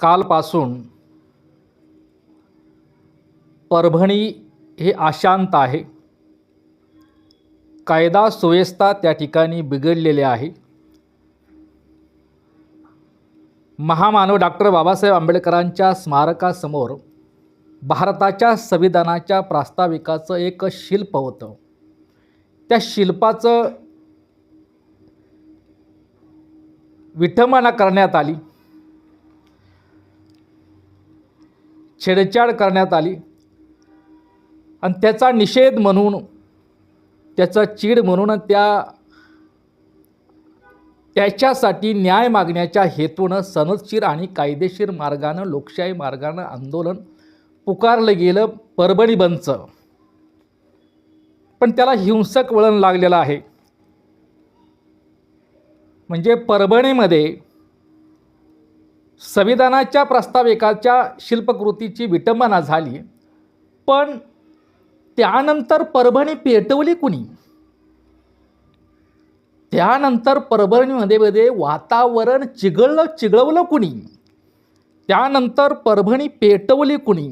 कालपासून परभणी हे अशांत आहे. कायदा सुव्यवस्था त्या ठिकाणी बिघडलेल्या आहे. महामानव डॉक्टर बाबासाहेब आंबेडकरांच्या स्मारकासमोर भारताच्या संविधानाच्या प्रास्ताविकाचं एक शिल्प होतं. त्या शिल्पाचं विठंबना करण्यात आली. छेडछाड करण्यात आली. आणि त्याचा निषेध म्हणून त्याचा चीड म्हणून त्या त्याच्यासाठी न्याय मागण्याच्या हेतूनं सनदशीर आणि कायदेशीर मार्गानं लोकशाही मार्गानं आंदोलन पुकारलं गेलं परभणी बंदचं पण त्याला हिंसक वळण लागलेलं आहे. म्हणजे परभणीमध्ये संविधानाच्या प्रस्ताविकाच्या शिल्पकृतीची विटंबना झाली. पण त्यानंतर परभणी पेटवली कुणी? त्यानंतर परभणीमध्ये मध्ये वातावरण चिघळलं चिघळवलं कुणी? त्यानंतर परभणी पेटवली कुणी?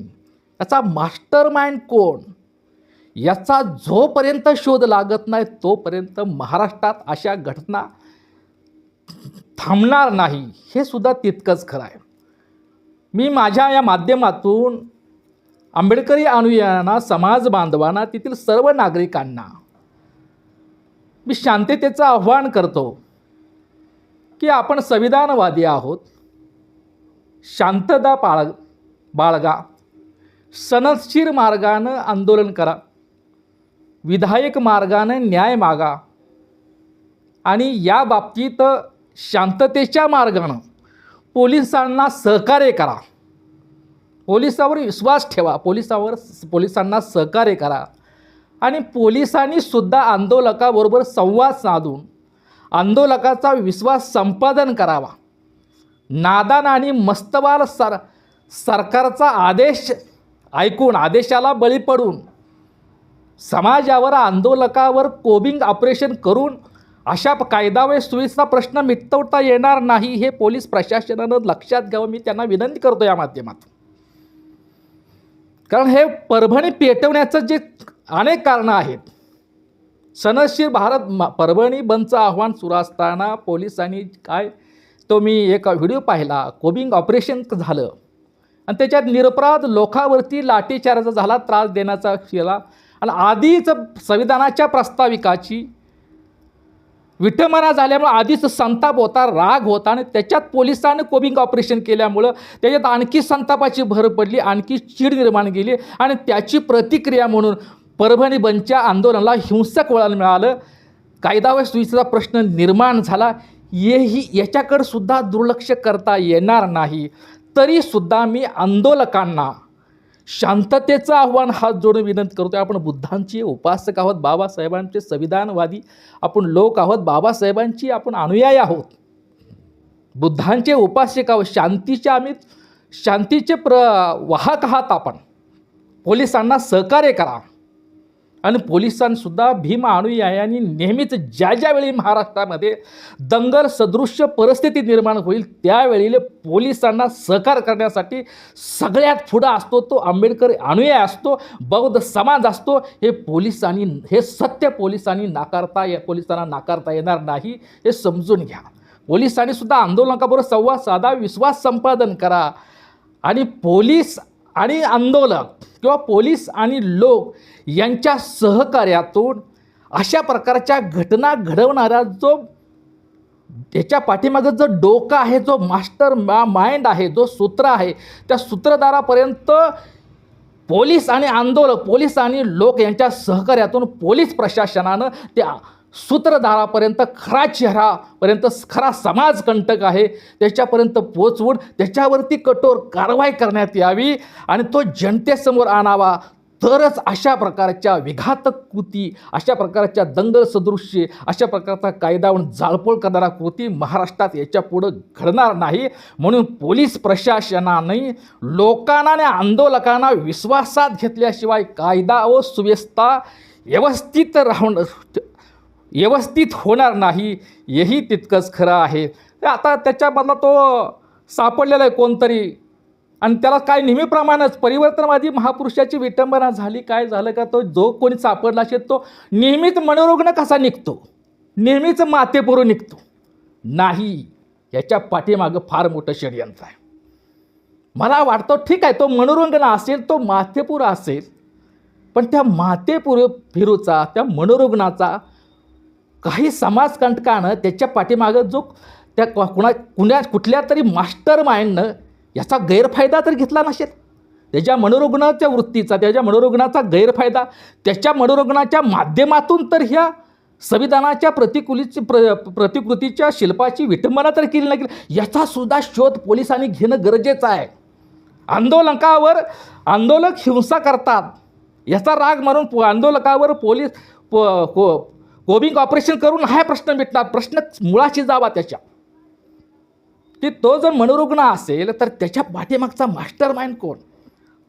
याचा मास्टर माइंड कोण? याचा जोपर्यंत शोध लागत नाही तोपर्यंत महाराष्ट्रात अशा घटना थांबणार नाही हे सुद्धा तितकंच खरं आहे. मी माझ्या या माध्यमातून आंबेडकरी अनुयायांना समाज बांधवांना तेथील सर्व नागरिकांना मी शांततेचं आव्हान करतो की आपण संविधानवादी आहोत. शांतता पाळ बाळगा. सनदशीर मार्गानं आंदोलन करा. विधायक मार्गानं न्याय मागा. आणि या बाबतीत शांततेच्या मार्गानं पोलिसांना सहकार्य करा. पोलिसावर विश्वास ठेवा. पोलिसावर पोलिसांना सहकार्य करा. आणि पोलिसांनी सुद्धा आंदोलकाबरोबर संवाद साधून आंदोलकाचा विश्वास संपादन करावा. नादान आणि मस्तवाल सर सरकारचा आदेश ऐकून आदेशाला बळी पडून समाजावर आंदोलकावर कोबिंग ऑपरेशन करून अशा कायदा व सुव्यवस्था प्रश्न मिटवता येणार नाही हे पोलीस प्रशासनानं लक्षात घ्यावं. मी त्यांना विनंती करतो या माध्यमातून. कारण हे परभणी पेटवण्याचं जे अनेक कारणं आहेत. सनशीर भारत मा- परभणी बंदचं आव्हान सुरू असताना पोलिसांनी काय तो मी एक व्हिडिओ पाहिला. कोबिंग ऑपरेशन झालं. आणि त्याच्यात निरपराध लोकावरती लाठीचाराचा झाला त्रास देण्याचा केला आणि आधीच संविधानाच्या प्रस्ताविकाची विटंबना झाल्यामुळं आधीच संताप होता राग होता आणि त्याच्यात पोलिसांनी कोबिंग ऑपरेशन केल्यामुळं त्याच्यात आणखी संतापाची भर पडली आणखी चीड निर्माण केली आणि त्याची प्रतिक्रिया म्हणून परभणी बंदच्या आंदोलनाला हिंसक वळण मिळालं. कायदा व सुविधेचा प्रश्न निर्माण झाला. हेही याच्याकडे सुद्धा दुर्लक्ष करता येणार नाही. तरीसुद्धा मी आंदोलकांना शांततेचं आव्हान हात जोडून विनंती करतो आपण बुद्धांची उपासक आहोत बाबासाहेबांचे संविधानवादी आपण लोक आहोत बाबासाहेबांची आपण अनुयायी आहोत. बुद्धांचे उपासक आहोत शांतीचे आम्ही शांतीचे प्र वाहक आहात आपण. पोलिसांना सहकार्य करा. आणि पोलिसांसुद्धा भीम अनुयायांनी नेहमीच ज्या ज्यावेळी महाराष्ट्रामध्ये दंगल सदृश्य परिस्थिती निर्माण होईल त्यावेळी पोलिसांना सहकार करण्यासाठी सगळ्यात पुढं असतो तो आंबेडकर अनुयाय असतो बौद्ध समाज असतो. हे पोलिसांनी हे सत्य पोलिसांनी नाकारता या पोलिसांना नाकारता येणार नाही हे समजून घ्या. पोलिसांनी सुद्धा आंदोलकाबरोबर संवाद साधा विश्वास संपादन करा. आणि पोलीस आणि आंदोलक किंवा पोलीस आणि लोक यांच्या सहकार्यातून अशा प्रकारच्या घटना घडवणारा जो त्याच्या पाठीमागं जो डोका आहे जो मास्टर मा माइंड आहे जो सूत्र आहे त्या सूत्रधारापर्यंत पोलीस आणि आंदोलक पोलीस आणि लोक यांच्या सहकार्यातून पोलीस प्रशासनानं त्या सूत्रधारापर्यंत खरा चेहरापर्यंत खरा समाजकंटक आहे. त्याच्यापर्यंत पोचवून त्याच्यावरती कठोर कारवाई करण्यात यावी आणि तो जनतेसमोर आणावा. तरच अशा प्रकारच्या विघातक कृती अशा प्रकारच्या दंगल सदृश्य अशा प्रकारचा कायदावरून जाळपोळ करणारा कृती महाराष्ट्रात याच्या पुढं घडणार नाही. म्हणून पोलीस प्रशासनाने लोकांना आणि आंदोलकांना विश्वासात घेतल्याशिवाय कायदा व सुव्यवस्था व्यवस्थित राहून व्यवस्थित होणार नाही हेही तितकंच खरं आहे. आता त्याच्यामधला तो सापडलेला आहे कोणतरी. आणि त्याला काय नेहमीप्रमाणेच परिवर्तनवादी महापुरुषाची विटंबना झाली काय झालं का तो जो कोणी सापडला असेल तो नेहमीच मनोरुग्ण कसा निघतो? नेहमीच मातेपुरू निघतो. नाही याच्या पाठीमागं फार मोठं षडयंत्र आहे. मला वाटतं ठीक आहे तो मनोरंजन असेल तो मातेपूर असेल पण त्या मातेपूर फिरूचा त्या मनोरुग्णाचा काही समाजकंटकानं त्याच्या पाठीमागं जो त्या कुणा कुण्या कुठल्या तरी मास्टर माइंडनं याचा गैरफायदा तर घेतला नसेल. त्याच्या मनोरुग्णाच्या वृत्तीचा त्याच्या मनोरुग्णाचा गैरफायदा त्याच्या मनोरुग्णाच्या माध्यमातून तर ह्या संविधानाच्या प्रतिकृतीची प्र प्रतिकृतीच्या शिल्पाची विटंबना तर केली नाही केली. याचासुद्धा शोध पोलिसांनी घेणं गरजेचं आहे. आंदोलकावर आंदोलक हिंसा करतात. याचा राग मारून आंदोलकावर पोलीस पो को कोबिंग ऑपरेशन करून हा प्रश्न मिटणार प्रश्न मुळाशी जावा त्याच्या. की तो जर मनोरुग्ण असेल तर त्याच्या पाठीमागचा मास्टर माइंड कोण?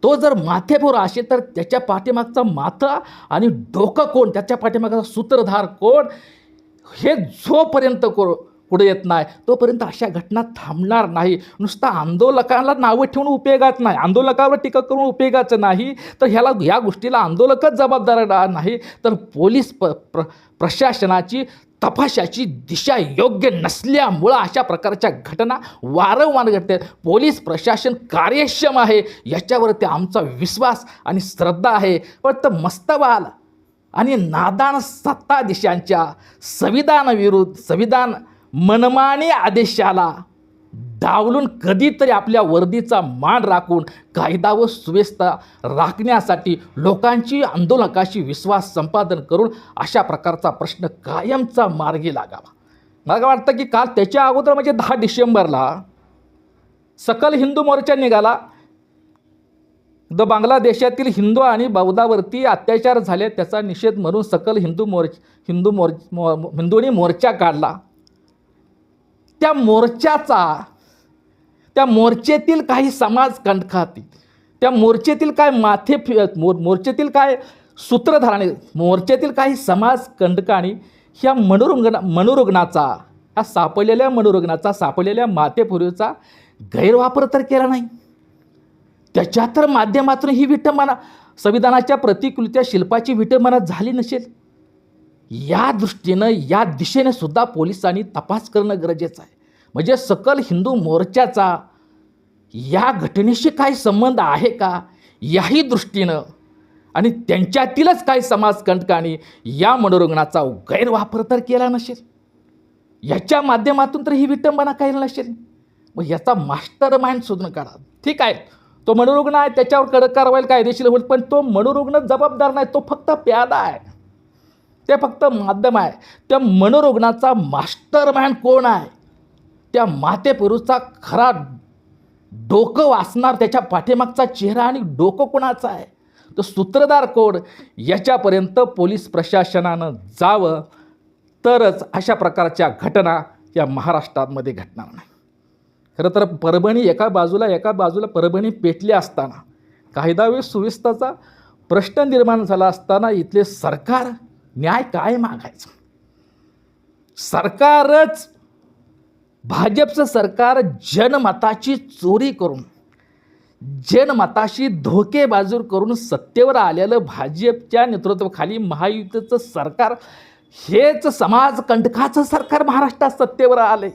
तो जर माथेपूर असेल तर त्याच्या पाठीमागचा माथा आणि डोकं कोण? त्याच्या पाठीमागचा सूत्रधार कोण? हे जोपर्यंत को पुढे येत नाही. तोपर्यंत अशा घटना थांबणार नाही. नुसतं आंदोलकाला नावं ठेवून उपयोगाचं नाही. आंदोलकावर टीका करून उपयोगाचं नाही. तर ह्याला या गोष्टीला आंदोलकच जबाबदार नाही. तर पोलीस प प्र प्रशासनाची तपासाची दिशा योग्य नसल्यामुळं अशा प्रकारच्या घटना वारंवार घडते पोलीस प्रशासन कार्यक्षम आहे. याच्यावरती आमचा विश्वास आणि श्रद्धा आहे. फक्त मस्तवाल आणि नादान सत्ताधीशांच्या संविधानविरुद्ध संविधान मनमानी आदेशाला डावलून कधीतरी आपल्या वर्दीचा मान राखून कायदा व सुव्यवस्था राखण्यासाठी लोकांची आंदोलकाशी विश्वास संपादन करून अशा प्रकारचा प्रश्न कायमचा मार्गी लागावा. मला वाटतं की काल त्याच्या अगोदर म्हणजे दहा डिसेंबरला सकल हिंदू मोर्चा निघाला. द बांगलादेशातील हिंदू आणि बौद्धावरती अत्याचार झाले त्याचा निषेध म्हणून सकल हिंदू मोर्च हिंदू मोर्च मो हिंदूंनी मोर्चा काढला. त्या मोर्चाचा त्या मोर्चेतील काही समाज कंटकातील त्या मोर्चेतील काय माथे फि मोर मोर्चेतील काय सूत्रधाराने मोर्चेतील काही समाज कंटकाने ह्या मनोरुग्ण मनोरुग्णाचा ह्या सापडलेल्या मनोरुग्णाचा सापडलेल्या मातेपूर्वीचा गैरवापर तर केला नाही. त्याच्या तर माध्यमातून ही विटंबना संविधानाच्या प्रतिकृत्या शिल्पाची विटंबना झाली नसेल. या दृष्टीनं या दिशेने सुद्धा पोलिसांनी तपास करणं गरजेचं आहे. म्हणजे सकल हिंदू मोर्चाचा या घटनेशी काही संबंध आहे का? याही दृष्टीनं आणि त्यांच्यातीलच काही समाजकंटकांनी या मनोरुग्णाचा गैरवापर तर केला नसेल. याच्या माध्यमातून तर ही विटंबना काही नसेल. मग याचा मास्टर माइंड शोधून काढा. ठीक आहे तो मनोरुग्ण आहे त्याच्यावर कडक कारवाई कायदेशीर होईल पण तो मनोरुग्ण जबाबदार नाही तो फक्त प्यादा आहे. ते फक्त माध्यम आहे. त्या मनोरुग्णाचा मास्टर कोण आहे? त्या मातेपुरुषचा खरा डोकं वाचणार त्याच्या पाठीमागचा चेहरा आणि डोकं कोणाचा आहे? तो सूत्रधार कोण? याच्यापर्यंत पोलीस प्रशासनानं जावं. तरच अशा प्रकारच्या घटना या महाराष्ट्रामध्ये घडणार नाही. खरं तर परभणी एका बाजूला एका बाजूला परभणी पेटली असताना कायदा व सुव्यवस्थाचा प्रश्न निर्माण झाला असताना इथले सरकार न्याय काय मागायचं? सरकारच भाजपचं सरकार जनमताची चोरी करून जनमताशी धोकेबाजूर करून सत्तेवर आलेलं भाजपच्या नेतृत्वाखाली महायुतीचं सरकार हेच समाजकंटकाचं सरकार महाराष्ट्रात सत्तेवर आले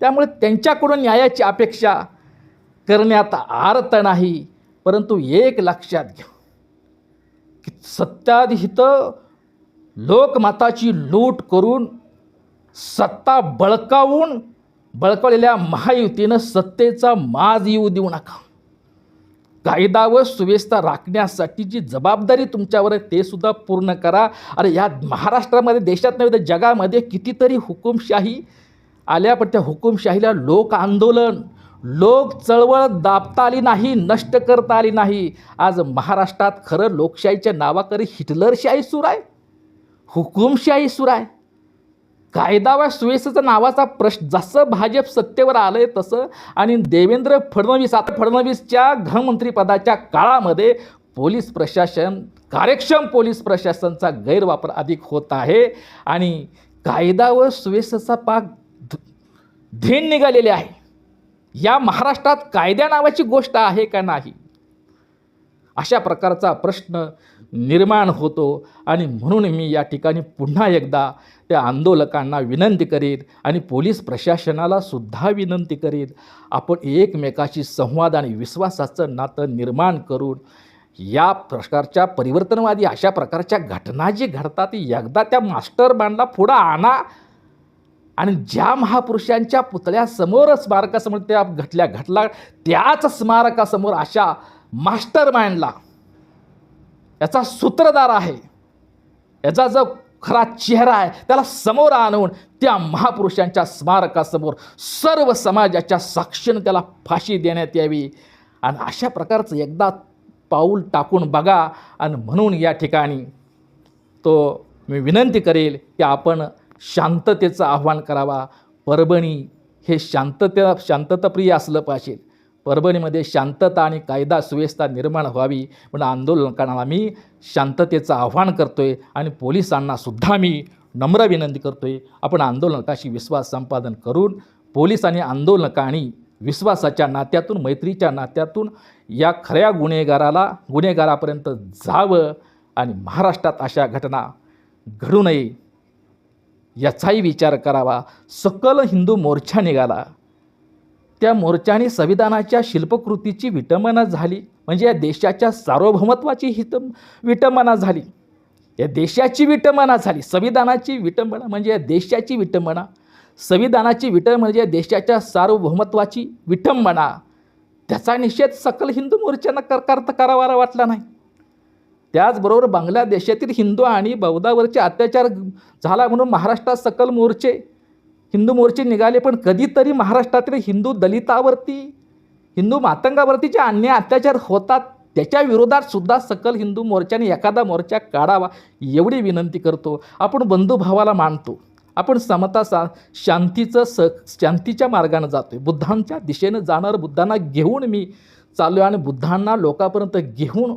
त्यामुळे त्यांच्याकडून न्यायाची अपेक्षा करण्यात अर्थ नाही परंतु एक लक्षात घ्या की सत्ताधित लोकमताची लूट करून सत्ता बळकावून बळकावलेल्या महायुतीनं सत्तेचा माज येऊ देऊ नका. कायदा व सुव्यवस्था राखण्यासाठी जी जबाबदारी तुमच्यावर आहे ते सुद्धा पूर्ण करा. अरे या महाराष्ट्रामध्ये देशात नव्हे तर जगामध्ये कितीतरी हुकुमशाही आल्या पण त्या हुकुमशाहीला लोक आंदोलन लोक चळवळ दाबता आली नाही नष्ट करता आली नाही. आज महाराष्ट्रात खरं लोकशाहीच्या नावाकरी हिटलरशाही सुरू आहे. हुकुमशाही सुर आहे. कायदा व सुव्यवस्थेचा नावाचा प्रश्न जसं भाजप सत्तेवर आलं आहे तसं आणि देवेंद्र फडणवीस आता फडणवीसच्या गृहमंत्रीपदाच्या काळामध्ये पोलीस प्रशासन कार्यक्षम पोलीस प्रशासनाचा गैरवापर अधिक होत आहे आणि कायदा व सुव्यवस्थेचा पाक ध- धेन निघालेले आहे. या महाराष्ट्रात कायद्या नावाची गोष्ट आहे का नाही? अशा प्रकारचा प्रश्न निर्माण होतो. आणि म्हणून मी या ठिकाणी पुन्हा एकदा त्या आंदोलकांना विनंती करीत आणि पोलीस प्रशासनाला सुद्धा विनंती करीत आपण एकमेकाशी संवाद आणि विश्वासाचं नातं निर्माण करून या प्रकारच्या परिवर्तनवादी अशा प्रकारच्या घटना जी घडतात ती एकदा त्या मास्टर माइंडला पुढं आणा. आणि ज्या महापुरुषांच्या पुतळ्यासमोर स्मारकासमोर त्या घटल्या घटला त्याच स्मारकासमोर अशा मास्टर माइंडला याचा सूत्रधार आहे. याचा जो खरा चेहरा आहे त्याला समोर आणून त्या महापुरुषांच्या स्मारकासमोर सर्व समाजाच्या साक्षीनं त्याला फाशी देण्यात यावी. आणि अशा प्रकारचं एकदा पाऊल टाकून बघा आणि म्हणून या ठिकाणी तो मी विनंती करेल की आपण शांततेचं आव्हान करावा. परभणी हे शांतते शांतताप्रिय असलं पाहिजे. परभणीमध्ये शांतता आणि कायदा सुव्यवस्था निर्माण व्हावी म्हणून आंदोलकांना मी शांततेचं आव्हान करतो आहे आणि पोलिसांनासुद्धा मी नम्र विनंती करतो आहे आपण आंदोलकाशी विश्वास संपादन करून पोलीस आणि आंदोलकांनी विश्वासाच्या नात्यातून मैत्रीच्या नात्यातून या खऱ्या गुन्हेगाराला गुन्हेगारापर्यंत जावं आणि महाराष्ट्रात अशा घटना घडू नये याचाही विचार करावा. सकल हिंदू मोर्चा निघाला. त्या मोर्चाने संविधानाच्या शिल्पकृतीची विटंबना झाली. म्हणजे या देशाच्या सार्वभौमत्वाची हित विटंबना झाली. या देशाची विटंबना झाली. संविधानाची विटंबना म्हणजे या देशाची विटंबना. संविधानाची विटंबना म्हणजे या देशाच्या सार्वभौमत्वाची विटंबना. त्याचा निषेध सकल हिंदू मोर्चांना कर करता करावा वाटला नाही. त्याचबरोबर बांगलादेशातील हिंदू आणि बौद्धावरचे अत्याचार झाला म्हणून महाराष्ट्रात सकल मोर्चे हिंदू मोर्चे निघाले पण कधीतरी महाराष्ट्रातील हिंदू दलितावरती हिंदू मातंगावरती जे अन्याय अत्याचार होतात त्याच्या विरोधात सुद्धा सकल हिंदू मोर्चाने एखादा मोर्चा काढावा एवढी विनंती करतो. आपण बंधुभावाला मानतो. आपण समता सा शांतीचं स शांतीच्या मार्गानं जातो आहे बुद्धांच्या दिशेनं जाणार बुद्धांना घेऊन मी चाललो आहे आणि बुद्धांना लोकांपर्यंत घेऊन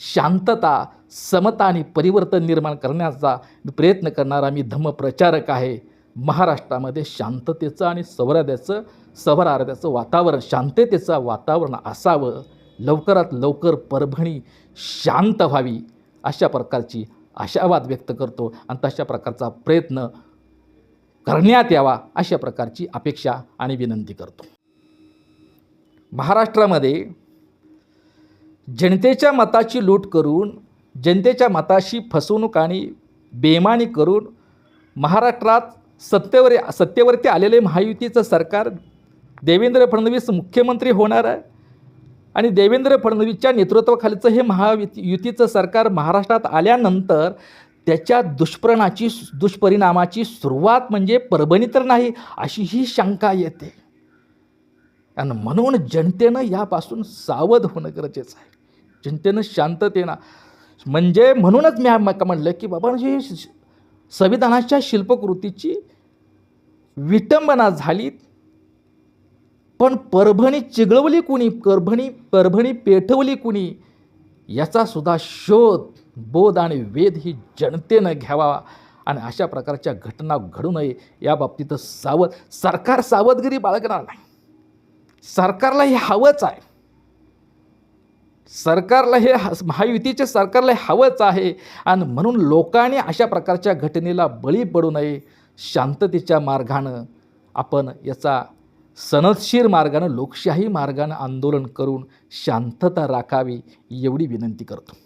शांतता समता आणि परिवर्तन निर्माण करण्याचा प्रयत्न करणारा मी धम्मप्रचारक आहे. महाराष्ट्रामध्ये शांततेचं आणि सवराद्याचं सवरार्द्याचं वातावरण शांततेचं वातावरण असावं लवकरात लवकर परभणी शांत व्हावी अशा प्रकारची आशावाद व्यक्त करतो आणि तशा प्रकारचा प्रयत्न करण्यात यावा अशा प्रकारची अपेक्षा आणि विनंती करतो. महाराष्ट्रामध्ये जनतेच्या मताची लूट करून जनतेच्या मताशी फसवणूक आणि बेमानी करून महाराष्ट्रात सत्तेवर सत्तेवरती आलेले महायुतीचं सरकार देवेंद्र फडणवीस मुख्यमंत्री होणार आहे. आणि देवेंद्र फडणवीसच्या नेतृत्वाखालीचं हे महायुती युतीचं सरकार महाराष्ट्रात आल्यानंतर त्याच्या दुष्परणाची दुष्परिणामाची सुरुवात म्हणजे परभणी तर नाही अशी ही शंका येते. आणि म्हणून जनतेनं यापासून सावध होणं गरजेचं आहे. जनतेनं शांततेनं म्हणजे म्हणूनच मी म्हटलं म्हणलं की बाबा म्हणजे संविधानाच्या शिल्पकृतीची विटंबना झाली पण परभणी चिघळवली कुणी? परभणी परभणी पेठवली कुणी? याचा सुद्धा शोध बोध आणि वेध ही जनतेनं घ्यावा आणि अशा प्रकारच्या घटना घडू नये या बाबतीत सावध सरकार सावधगिरी बाळगणार नाही. सरकारला हे हवंच आहे. सरकारला हे महायुतीचे सरकारला हवंच आहे. आणि म्हणून लोकांनी अशा प्रकारच्या घटनेला बळी पडू नये शांततेच्या मार्गानं. आपण याचा सनदशीर मार्गानं लोकशाही मार्गानं आंदोलन करून शांतता राखावी एवढी विनंती करतो.